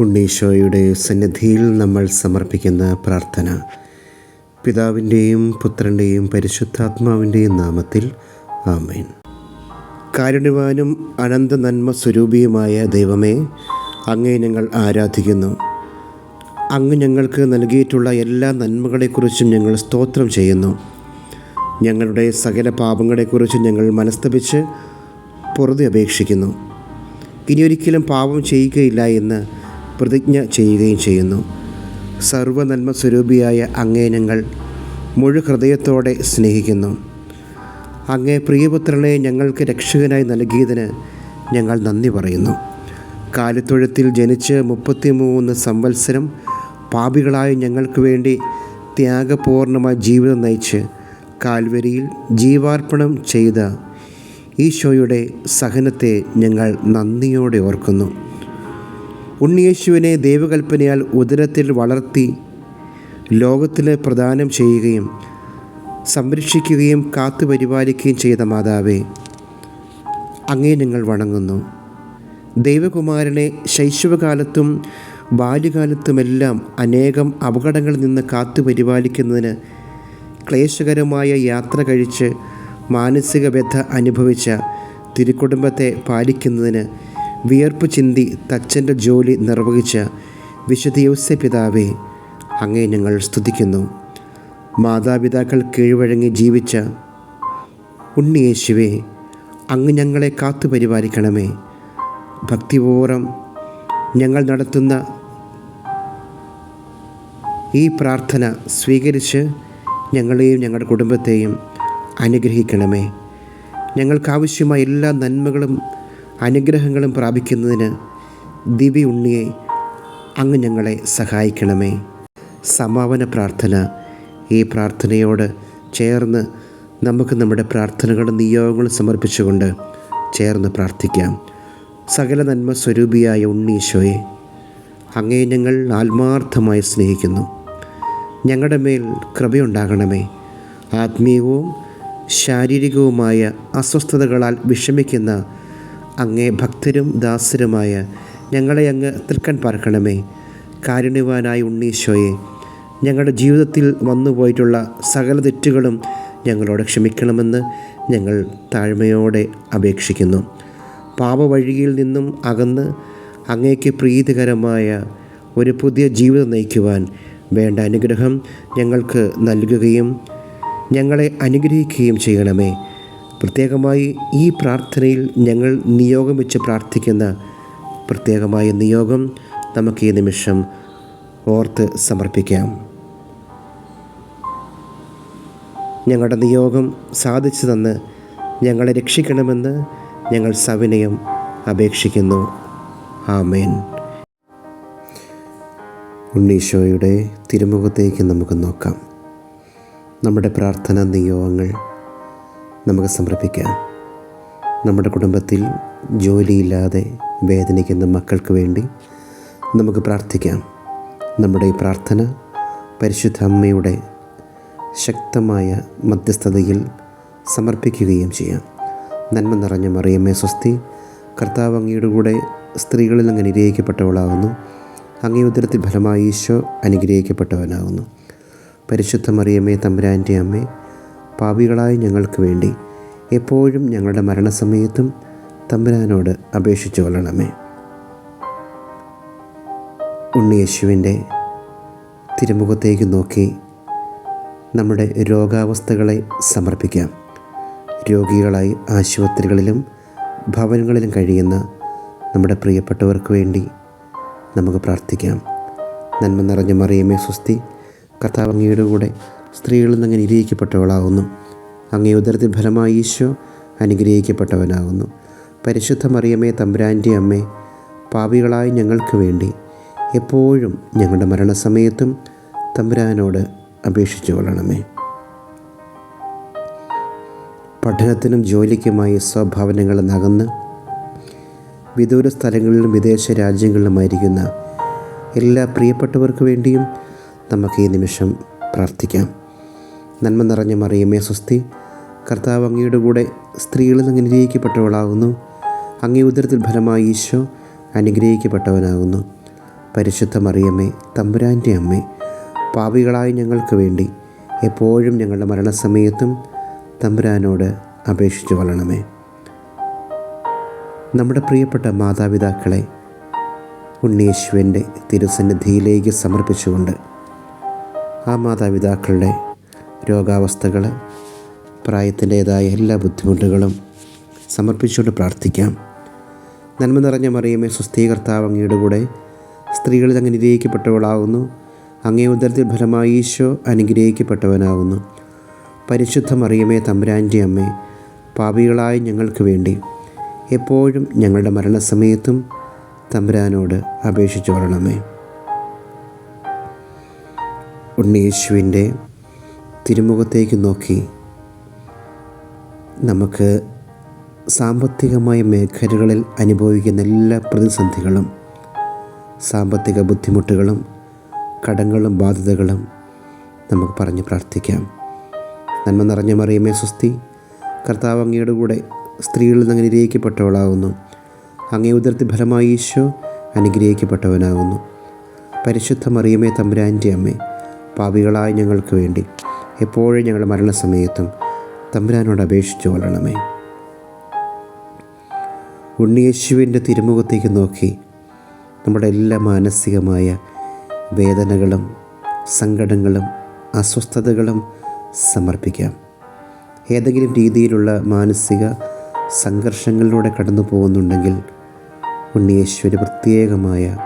ഉണ്ണീശോയുടെ സന്നിധിയിൽ നമ്മൾ സമർപ്പിക്കുന്ന പ്രാർത്ഥന. പിതാവിന്റെയും പുത്രന്റെയും പരിശുദ്ധാത്മാവിന്റെയും നാമത്തിൽ ആമേൻ. കാരുണ്യവാനും അനന്ത നന്മ സ്വരൂപിയുമായ ദൈവമേ അങ്ങേ ഞങ്ങൾ ആരാധിക്കുന്നു. അങ്ങ് ഞങ്ങൾക്ക് നൽകിയിട്ടുള്ള എല്ലാ നന്മകളെക്കുറിച്ചും ഞങ്ങൾ സ്തോത്രം ചെയ്യുന്നു. ഞങ്ങളുടെ സകല പാപങ്ങളെക്കുറിച്ചും ഞങ്ങൾ മനസ്തപിച്ച് പൊറുതി അപേക്ഷിക്കുന്നു. ഇനിയൊരിക്കലും പാപം ചെയ്യുകയില്ല എന്ന് പ്രതിജ്ഞ ചെയ്യുകയും ചെയ്യുന്നു. സർവനന്മ സ്വരൂപിയായ അങ്ങേ ഞങ്ങൾ മുഴു ഹൃദയത്തോടെ സ്നേഹിക്കുന്നു. അങ്ങേ പ്രിയപുത്രനെ ഞങ്ങൾക്ക് രക്ഷകനായി നൽകിയതിന് ഞങ്ങൾ നന്ദി പറയുന്നു. കാലിത്തൊഴുത്തിൽ ജനിച്ച് മുപ്പത്തിമൂന്ന് സംവത്സരം പാപികളായ ഞങ്ങൾക്ക് വേണ്ടി ത്യാഗപൂർണമായ ജീവിതം നയിച്ച് കാൽവരിയിൽ ജീവാർപ്പണം ചെയ്ത ഈശോയുടെ സഹനത്തെ ഞങ്ങൾ നന്ദിയോടെ ഓർക്കുന്നു. ഉണ്ണിയേശുവിനെ ദൈവകൽപ്പനയാൽ ഉദരത്തിൽ വളർത്തി ലോകത്തിന് പ്രദാനം ചെയ്യുകയും സംരക്ഷിക്കുകയും കാത്തുപരിപാലിക്കുകയും ചെയ്ത മാതാവേ അങ്ങേ ഞങ്ങൾ വണങ്ങുന്നു. ദൈവകുമാരനെ ശൈശവകാലത്തും ബാല്യകാലത്തുമെല്ലാം അനേകം അപകടങ്ങളിൽ നിന്ന് കാത്തുപരിപാലിക്കുന്നതിന് ക്ലേശകരമായ യാത്ര കഴിച്ച് മാനസിക വ്യഥ അനുഭവിച്ച തിരുക്കുടുംബത്തെ പാലിക്കുന്നതിന് വിയർപ്പ് ചിന്തി തച്ചന്റെ ജോലി നിർവഹിച്ച വിശുദ്ധ പിതാവെ അങ്ങേ ഞങ്ങൾ സ്തുതിക്കുന്നു. മാതാപിതാക്കൾ കീഴ്വഴങ്ങി ജീവിച്ച ഉണ്ണിയേശുവെ അങ്ങ് ഞങ്ങളെ കാത്തു പരിപാലിക്കണമേ. ഭക്തിപൂർവം ഞങ്ങൾ നടത്തുന്ന ഈ പ്രാർത്ഥന സ്വീകരിച്ച് ഞങ്ങളെയും ഞങ്ങളുടെ കുടുംബത്തെയും അനുഗ്രഹിക്കണമേ. ഞങ്ങൾക്കാവശ്യമായ എല്ലാ നന്മകളും അനുഗ്രഹങ്ങളും പ്രാപിക്കുന്നതിന് ദിവി ഉണ്ണിയെ അങ്ങ് ഞങ്ങളെ സഹായിക്കണമേ. സമാപന പ്രാർത്ഥന. ഈ പ്രാർത്ഥനയോട് ചേർന്ന് നമുക്ക് നമ്മുടെ പ്രാർത്ഥനകളും നിയോഗങ്ങളും സമർപ്പിച്ചുകൊണ്ട് ചേർന്ന് പ്രാർത്ഥിക്കാം. സകല നന്മ സ്വരൂപിയായ ഉണ്ണീശോയെ അങ്ങേ ഞങ്ങൾ ആത്മാർത്ഥമായി സ്നേഹിക്കുന്നു. ഞങ്ങളുടെ മേൽ കൃപയുണ്ടാകണമേ. ആത്മീയവും ശാരീരികവുമായ അസ്വസ്ഥതകളാൽ വിഷമിക്കുന്ന അങ്ങേ ഭക്തരും ദാസരുമായ ഞങ്ങളെ അങ്ങ് തൃക്കൺ പാർക്കണമേ. കാരുണ്യവാനായ ഉണ്ണീശോയെ ഞങ്ങളുടെ ജീവിതത്തിൽ വന്നുപോയിട്ടുള്ള സകല തെറ്റുകളും ഞങ്ങളോട് ക്ഷമിക്കണമെന്ന് ഞങ്ങൾ താഴ്മയോടെ അപേക്ഷിക്കുന്നു. പാപവഴിയിൽ നിന്നും അകന്ന് അങ്ങേക്ക് പ്രീതികരമായ ഒരു പുതിയ ജീവിതം നയിക്കുവാൻ വേണ്ട അനുഗ്രഹം ഞങ്ങൾക്ക് നൽകുകയും ഞങ്ങളെ അനുഗ്രഹിക്കുകയും ചെയ്യണമേ. പ്രത്യേകമായി ഈ പ്രാർത്ഥനയിൽ ഞങ്ങൾ നിയോഗം വെച്ച് പ്രാർത്ഥിക്കുന്ന പ്രത്യേകമായ നിയോഗം നമുക്ക് ഈ നിമിഷം ഓർത്ത് സമർപ്പിക്കാം. ഞങ്ങളുടെ നിയോഗം സാധിച്ചു തന്ന് ഞങ്ങളെ രക്ഷിക്കണമെന്ന് ഞങ്ങൾ സവിനയം അപേക്ഷിക്കുന്നു. ആമേൻ. ഉണ്ണീശോയുടെ തിരുമുഖത്തേക്ക് നമുക്ക് നോക്കാം. നമ്മുടെ പ്രാർത്ഥന നിയോഗങ്ങൾ നമുക്ക് സമർപ്പിക്കാം. നമ്മുടെ കുടുംബത്തിൽ ജോലിയില്ലാതെ വേദനിക്കുന്ന മക്കൾക്ക് വേണ്ടി നമുക്ക് പ്രാർത്ഥിക്കാം. നമ്മുടെ ഈ പ്രാർത്ഥന പരിശുദ്ധ അമ്മയുടെ ശക്തമായ മധ്യസ്ഥതയിൽ സമർപ്പിക്കുകയും ചെയ്യാം. നന്മ നിറഞ്ഞ മറിയമ്മേ സ്വസ്തി കർത്താവ് അങ്ങയുടെ കൂടെ സ്ത്രീകളിൽ അങ്ങ് അനുഗ്രഹിക്കപ്പെട്ടവളാകുന്നു അങ്ങേ ഫലമായി ഈശോ അനുഗ്രഹിക്കപ്പെട്ടവനാകുന്നു പരിശുദ്ധ മറിയമ്മേ തമ്പുരാന്റെ അമ്മേ പാപികളായ ഞങ്ങൾക്ക് വേണ്ടി എപ്പോഴും ഞങ്ങളുടെ മരണസമയത്തും തമ്പുരാനോട് അപേക്ഷിച്ചു കൊള്ളണമേ. ഉണ്ണിയേശുവിന്റെ തിരുമുഖത്തേക്ക് നോക്കി നമ്മുടെ രോഗാവസ്ഥകളെ സമർപ്പിക്കാം. രോഗികളായി ആശുപത്രികളിലും ഭവനങ്ങളിലും കഴിയുന്ന നമ്മുടെ പ്രിയപ്പെട്ടവർക്ക് വേണ്ടി നമുക്ക് പ്രാർത്ഥിക്കാം. നന്മ നിറഞ്ഞ മറിയമേ സ്വസ്തി. കർത്താവങ്ങിയുടെ കൂടെ സ്ത്രീകളിൽ നിന്ന് നിരീക്ഷിക്കപ്പെട്ടവളാകുന്നു അങ്ങേ ഉദരത്തിൽ ഫലമായി ഈശോ അനുഗ്രഹിക്കപ്പെട്ടവനാകുന്നു പരിശുദ്ധ മറിയമേ തമ്പുരാന്റെ അമ്മേ പാപികളായ ഞങ്ങൾക്ക് വേണ്ടി എപ്പോഴും ഞങ്ങളുടെ മരണസമയത്തും തമ്പുരാനോട് അപേക്ഷിച്ചു കൊള്ളണമേ. പഠനത്തിനും ജോലിക്കുമായി സ്വഭാവനങ്ങൾ നകന്ന് വിദൂര സ്ഥലങ്ങളിലും വിദേശ രാജ്യങ്ങളിലുമായിരിക്കുന്ന എല്ലാ പ്രിയപ്പെട്ടവർക്ക് വേണ്ടിയും നമുക്ക് ഈ നിമിഷം പ്രാർത്ഥിക്കാം. നന്മ നിറഞ്ഞ മറിയമേ സ്വസ്തി കർത്താവ് അങ്ങയുടെ കൂടെ സ്ത്രീകളിൽ നിന്ന് അനുഗ്രഹിക്കപ്പെട്ടവളാകുന്നു. അങ്ങേ ഉദരത്തിൽ ഫലമായി ഈശോ അനുഗ്രഹിക്കപ്പെട്ടവനാകുന്നു. പരിശുദ്ധ മറിയമ്മേ തമ്പുരാന്റെ അമ്മേ പാപികളായ ഞങ്ങൾക്ക് വേണ്ടി എപ്പോഴും ഞങ്ങളുടെ മരണസമയത്തും തമ്പുരാനോട് അപേക്ഷിച്ചു വളരണമേ നമ്മുടെ പ്രിയപ്പെട്ട മാതാപിതാക്കളെ ഉണ്ണീശ്വന്റെ തിരുസന്നിധിയിലേക്ക് സമർപ്പിച്ചുകൊണ്ട് ആ മാതാപിതാക്കളുടെ രോഗാവസ്ഥകൾ പ്രായത്തിന്റേതായ എല്ലാ ബുദ്ധിമുട്ടുകളും സമർപ്പിച്ചുകൊണ്ട് പ്രാർത്ഥിക്കാം. നന്മ നിറഞ്ഞ മറിയമേ സ്വസ്ഥീകർത്താവ് അങ്ങയുടെ കൂടെ സ്ത്രീകളിൽ അങ്ങ് നിരീക്ഷിക്കപ്പെട്ടവളാകുന്നു അങ്ങേ ഉദരത്തിൽ ഫലമായി ഈശോ അനുഗ്രഹിക്കപ്പെട്ടവനാകുന്നു പരിശുദ്ധ മറിയമേ തമ്പുരാന്റെ അമ്മേ പാപികളായ ഞങ്ങൾക്ക് വേണ്ടി എപ്പോഴും ഞങ്ങളുടെ മരണസമയത്തും തമ്പുരാനോട് അപേക്ഷിച്ചു വരണമേ. ഉണ്ണീശുവിന്റെ തിരുമുഖത്തേക്ക് നോക്കി. നമുക്ക് സാമ്പത്തികമായ മേഖലകളിൽ അനുഭവിക്കുന്ന എല്ലാ പ്രതിസന്ധികളും സാമ്പത്തിക ബുദ്ധിമുട്ടുകളും കടങ്ങളും ബാധ്യതകളും നമുക്ക് പറഞ്ഞ് പ്രാർത്ഥിക്കാം. നന്മ നിറഞ്ഞ മറിയമേ സ്വസ്തി കർത്താവ് അങ്ങയുടെ കൂടെ സ്ത്രീകളിൽ നിന്ന് അനുഗ്രഹിക്കപ്പെട്ടവളാകുന്നു അങ്ങേ ഉദർത്തി ഫലമായി ഈശോ അനുഗ്രഹിക്കപ്പെട്ടവനാകുന്നു പരിശുദ്ധ മറിയമേ തമ്പുരാന്റെ അമ്മേ പാപികളായ ഞങ്ങൾക്ക് വേണ്ടി. എപ്പോഴും ഞങ്ങളുടെ മരണസമയത്തും തമ്പുരാനോട് അപേക്ഷിച്ചു കൊള്ളണമേ ഉണ്ണിയേശുവിന്റെ തിരുമുഖത്തേക്ക് നോക്കി നമ്മുടെ എല്ലാ മാനസികമായ വേദനകളും സങ്കടങ്ങളും അസ്വസ്ഥതകളും സമർപ്പിക്കാം. ഏതെങ്കിലും രീതിയിലുള്ള മാനസിക സംഘർഷങ്ങളിലൂടെ കടന്നു പോകുന്നുണ്ടെങ്കിൽ ഉണ്ണിയേശ്വരി പ്രത്യേകമായ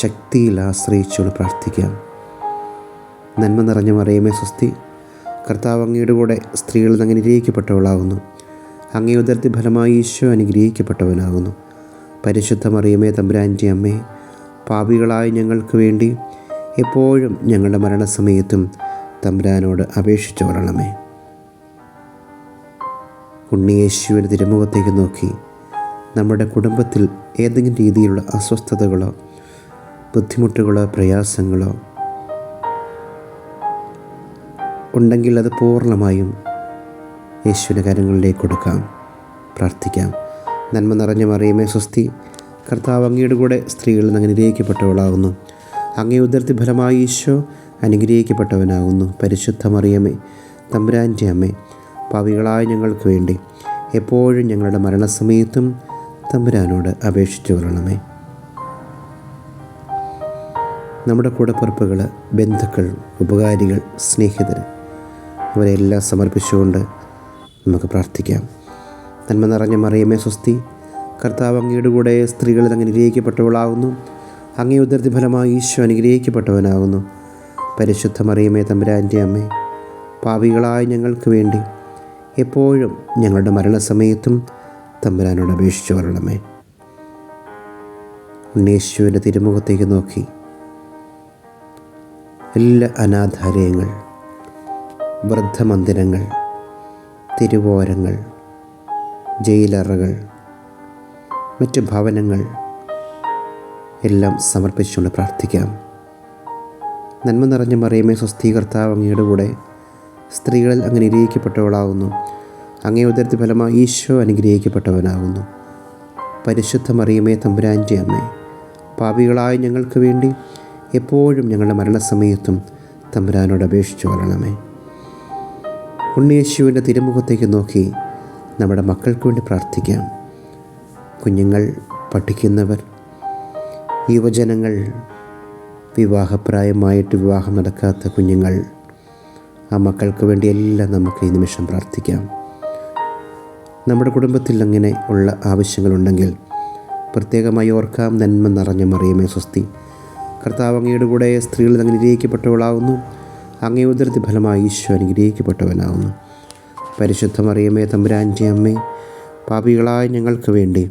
ശക്തിയിൽ ആശ്രയിച്ചുകൊണ്ട് പ്രാർത്ഥിക്കാം. നന്മ നിറഞ്ഞ മറിയമേ സ്വസ്തി. കർത്താവ് അങ്ങയുടെ കൂടെ സ്ത്രീകളിൽ നിന്ന് അനുഗ്രഹിക്കപ്പെട്ടവളാകുന്നു. അങ്ങേ ഉദർത്തി ഫലമായി ഈശോ അനുഗ്രഹിക്കപ്പെട്ടവനാകുന്നു. പരിശുദ്ധ മറിയമേ തമ്പുരാന്റെ അമ്മേ പാപികളായ ഞങ്ങൾക്ക് വേണ്ടി എപ്പോഴും ഞങ്ങളുടെ മരണസമയത്തും തമ്പുരാനോട് അപേക്ഷിച്ചു വരണമേ. ഉണ്ണിയേശുവിന്റെ തിരുമുഖത്തേക്ക് നോക്കി. നമ്മുടെ കുടുംബത്തിൽ ഏതെങ്കിലും രീതിയിലുള്ള അസ്വസ്ഥതകളോ ബുദ്ധിമുട്ടുകളോ പ്രയാസങ്ങളോ ഉണ്ടെങ്കിൽ അത് പൂർണമായും യേശുവിന്റെ കാര്യങ്ങളിലേക്ക് കൊടുക്കാം. പ്രാർത്ഥിക്കാം. നന്മ നിറഞ്ഞ മറിയമേ സ്വസ്തി. കർത്താവ് അങ്ങയുടെ കൂടെ സ്ത്രീകളിൽ നിന്ന് അനുഗ്രഹിക്കപ്പെട്ടവളാകുന്നു. അങ്ങേ ഉദർത്തി ഫലമായി ഈശോ അനുഗ്രഹിക്കപ്പെട്ടവനാകുന്നു. പരിശുദ്ധ മറിയമേ തമ്പുരാന്റെ അമ്മേ പാവികളായ ഞങ്ങൾക്ക് വേണ്ടി എപ്പോഴും ഞങ്ങളുടെ മരണസമയത്തും തമ്പുരാനോട് അപേക്ഷിച്ചു കൊള്ളണമേ. നമ്മുടെ കൂടപ്പിറപ്പുകൾ ബന്ധുക്കൾ ഉപകാരികൾ സ്നേഹിതർ അവരെല്ലാം സമർപ്പിച്ചുകൊണ്ട് നമുക്ക് പ്രാർത്ഥിക്കാം. നന്മ നിറഞ്ഞ മറിയമേ സ്വസ്തി കർത്താവ് അങ്ങയുടെ കൂടെ സ്ത്രീകളിൽ അങ്ങ് അനുഗ്രഹിക്കപ്പെട്ടവളാകുന്നു അങ്ങേ ഉദർത്തി ഫലമായി ഈശോ അനുഗ്രഹിക്കപ്പെട്ടവനാകുന്നു പരിശുദ്ധ മറിയമേ തമ്പുരാന്റെ അമ്മ പാപികളായ ഞങ്ങൾക്ക് വേണ്ടി എപ്പോഴും ഞങ്ങളുടെ മരണസമയത്തും തമ്പുരാനോട് അപേക്ഷിച്ചു വരണമേ. ഉണ്ണേശുവിന്റെ തിരുമുഖത്തേക്ക് നോക്കി. എല്ലാ അനാഥാലയങ്ങൾ വൃദ്ധമന്ദിരങ്ങൾ തിരുവോരങ്ങൾ ജയിലറകൾ മറ്റ് ഭവനങ്ങൾ എല്ലാം സമർപ്പിച്ചുകൊണ്ട് പ്രാർത്ഥിക്കാം. നന്മ നിറഞ്ഞ മറിയമേ സ്വസ്ഥീകർത്താവ് അങ്ങയുടെ കൂടെ സ്ത്രീകളിൽ അങ്ങനെ അനുഗ്രഹിക്കപ്പെട്ടവളാകുന്നു അങ്ങേ ഉദരത്തി ഫലമായി ഈശോ അനുഗ്രഹിക്കപ്പെട്ടവനാകുന്നു പരിശുദ്ധ മറിയമേ തമ്പുരാന്റെ അമ്മ പാപികളായ ഞങ്ങൾക്ക് വേണ്ടി എപ്പോഴും ഞങ്ങളുടെ മരണസമയത്തും തമ്പുരാനോട് അപേക്ഷിച്ചു വരണമേ ഉണ്ണിയേശുവിന്റെ തിരുമുഖത്തേക്ക് നോക്കി നമ്മുടെ മക്കൾക്ക് വേണ്ടി പ്രാർത്ഥിക്കാം. കുഞ്ഞുങ്ങൾ പഠിക്കുന്നവർ യുവജനങ്ങൾ വിവാഹപ്രായമായിട്ട് വിവാഹം നടക്കാത്ത കുഞ്ഞുങ്ങൾ ആ മക്കൾക്ക് വേണ്ടിയെല്ലാം നമുക്ക് ഈ നിമിഷം പ്രാർത്ഥിക്കാം. നമ്മുടെ കുടുംബത്തിൽ അങ്ങനെ ഉള്ള ആവശ്യങ്ങളുണ്ടെങ്കിൽ പ്രത്യേകമായി ഓർക്കാം നന്മ നിറഞ്ഞ മറിയമേ സ്വസ്തി. കർത്താവ് അങ്ങയുടെ കൂടെ സ്ത്രീകൾ അനുഗ്രഹിക്കപ്പെട്ടവളാകുന്നു അങ്ങേ ഉദരത്തി ഫലമായി ഈശോ അനുഗ്രഹിക്കപ്പെട്ടവനാകുന്നു പരിശുദ്ധ മറിയമേ തമ്പുരാന്റെ അമ്മേ പാപികളായ ഞങ്ങൾക്ക് വേണ്ടി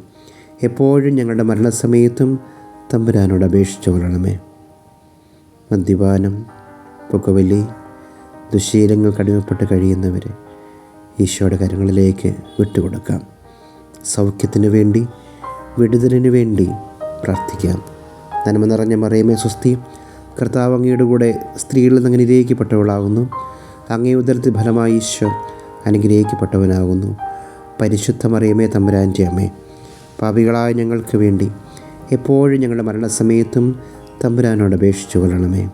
എപ്പോഴും ഞങ്ങളുടെ മരണസമയത്തും തമ്പുരാനോട് അപേക്ഷിച്ചു കൊള്ളണമേ. മദ്യപാനം പുകവലി ദുശീലങ്ങൾ കടിമപ്പെട്ട് കഴിയുന്നവർ ഈശോയുടെ കരങ്ങളിലേക്ക് വിട്ടുകൊടുക്കാം. സൗഖ്യത്തിന് വേണ്ടി വിടുതലിന് വേണ്ടി പ്രാർത്ഥിക്കാം. നന്മ നിറഞ്ഞ മറിയമേ സ്വസ്തി കർത്താവ് അങ്ങയുടെ കൂടെ സ്ത്രീകളിൽ നിന്ന് അനുഗ്രഹിക്കപ്പെട്ടവളാകുന്നു അങ്ങേ ഉദരത്തിൽ ഫലമായി ഈശോ അനുഗ്രഹിക്കപ്പെട്ടവനാകുന്നു. പരിശുദ്ധ മറിയമേ തമ്പുരാന്റെ അമ്മേ പാപികളായ ഞങ്ങൾക്ക് വേണ്ടി എപ്പോഴും ഞങ്ങളുടെ മരണസമയത്തും തമ്പുരാനോട് അപേക്ഷിച്ചു കൊള്ളണമേ.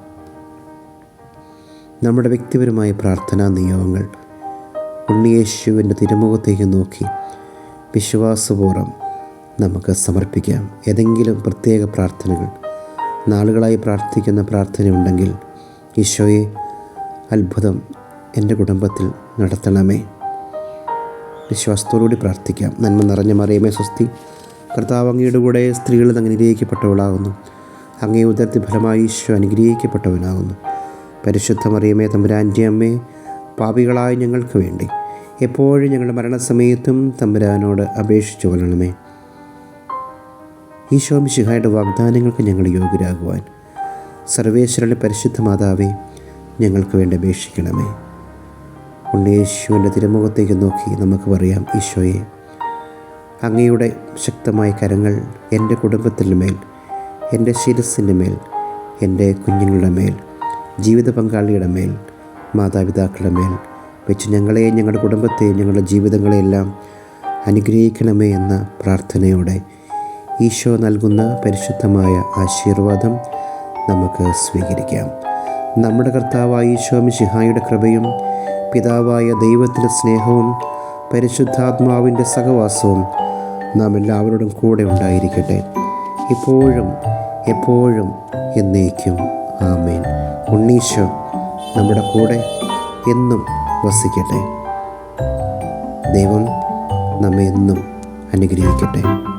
നമ്മുടെ വ്യക്തിപരമായ പ്രാർത്ഥനാ നിയോഗങ്ങൾ ഉണ്ണിയേശുവിന്റെ തിരുമുഖത്തേക്ക് നോക്കി വിശ്വാസപൂർവം നമുക്ക് സമർപ്പിക്കാം. ഏതെങ്കിലും പ്രത്യേക പ്രാർത്ഥനകൾ നാളുകളായി പ്രാർത്ഥിക്കുന്ന പ്രാർത്ഥനയുണ്ടെങ്കിൽ ഈശോയെ അത്ഭുതം എന്റെ കുടുംബത്തിൽ നടത്തണമേ. വിശ്വാസത്തോടുകൂടി പ്രാർത്ഥിക്കാം. നന്മ നിറഞ്ഞ മറിയമേ സ്വസ്തി. കർത്താവ് അങ്ങയുടെ കൂടെ സ്ത്രീകൾ അനുഗ്രഹിക്കപ്പെട്ടവളാകുന്നു. അങ്ങേ ഉദർത്തി ഫലമായി ഈശോ അനുഗ്രഹിക്കപ്പെട്ടവനാകുന്നു. പരിശുദ്ധ മറിയമേ തമ്പുരാന്റെ അമ്മേ പാപികളായ ഞങ്ങൾക്ക് വേണ്ടി എപ്പോഴും ഞങ്ങളുടെ മരണസമയത്തും തമ്പുരാനോട് അപേക്ഷിച്ചു കൊള്ളണമേ. ഈശോ മിശിഹായുടെ വാഗ്ദാനങ്ങൾക്ക് ഞങ്ങൾ യോഗ്യരാകുവാൻ. സർവേശ്വരന്റെ പരിശുദ്ധ മാതാവേ ഞങ്ങൾക്ക് വേണ്ടി അപേക്ഷിക്കണമേ. ഉണ്ണിയേശുവിന്റെ തിരുമുഖത്തേക്ക് നോക്കി നമുക്ക് പറയാം ഈശോയെ അങ്ങയുടെ ശക്തമായ കരങ്ങൾ എന്റെ കുടുംബത്തിന്റെ മേൽ എന്റെ ശിരസിന്റെ മേൽ എന്റെ കുഞ്ഞുങ്ങളുടെ മേൽ ജീവിത പങ്കാളിയുടെ മേൽ മാതാപിതാക്കളുടെ മേൽ വെച്ച് ഞങ്ങളെയും ഞങ്ങളുടെ കുടുംബത്തെയും ഞങ്ങളുടെ ജീവിതങ്ങളെയെല്ലാം അനുഗ്രഹിക്കണമേ എന്ന പ്രാർത്ഥനയോടെ ഈശോ നൽകുന്ന പരിശുദ്ധമായ ആശീർവാദം നമുക്ക് സ്വീകരിക്കാം. നമ്മുടെ കർത്താവായ ഈശോ മിശിഹായുടെ കൃപയും പിതാവായ ദൈവത്തിന്റെ സ്നേഹവും പരിശുദ്ധാത്മാവിന്റെ സഹവാസവും നാം എല്ലാവരോടും കൂടെ ഉണ്ടായിരിക്കട്ടെ. ഇപ്പോഴും എപ്പോഴും എന്നേക്കും. ആമേൻ. ഉണ്ണീശോ നമ്മുടെ കൂടെ എന്നും വസിക്കട്ടെ. ദൈവം നമ്മെ എന്നും അനുഗ്രഹിക്കട്ടെ.